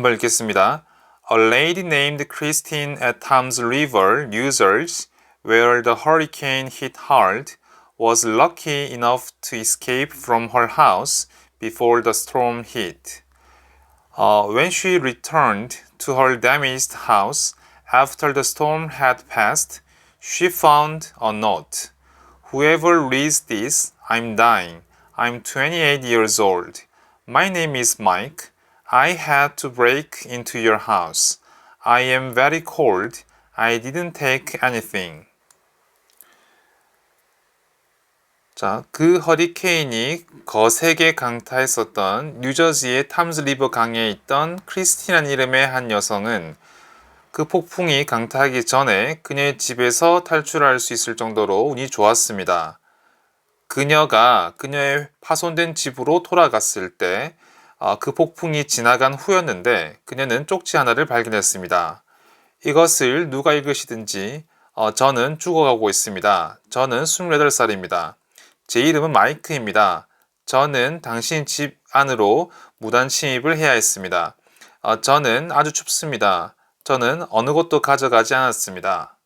한번 읽겠습니다. A lady named Christine at Tom's River, Users, where the hurricane hit hard, was lucky enough to escape from her house before the storm hit. Uh, when she returned to her damaged house after the storm had passed, she found a note. Whoever reads this, I'm dying. I'm 28 years old. My name is Mike. I had to break into your house. I am very cold. I didn't take anything. 자, 그 허리케인이 거세게 강타했었던 뉴저지의 탐즈 리버 강에 있던 크리스티란 이름의 한 여성은 그 폭풍이 강타하기 전에 그녀의 집에서 탈출할 수 있을 정도로 운이 좋았습니다. 그녀가 그녀의 파손된 집으로 돌아갔을 때, 어, 그 폭풍이 지나간 후였는데, 그녀는 쪽지 하나를 발견했습니다. 이것을 누가 읽으시든지, 어, 저는 죽어가고 있습니다. 저는 28살입니다. 제 이름은 마이크입니다. 저는 당신 집 안으로 무단 침입을 해야 했습니다. 어, 저는 아주 춥습니다. 저는 어느 곳도 가져가지 않았습니다.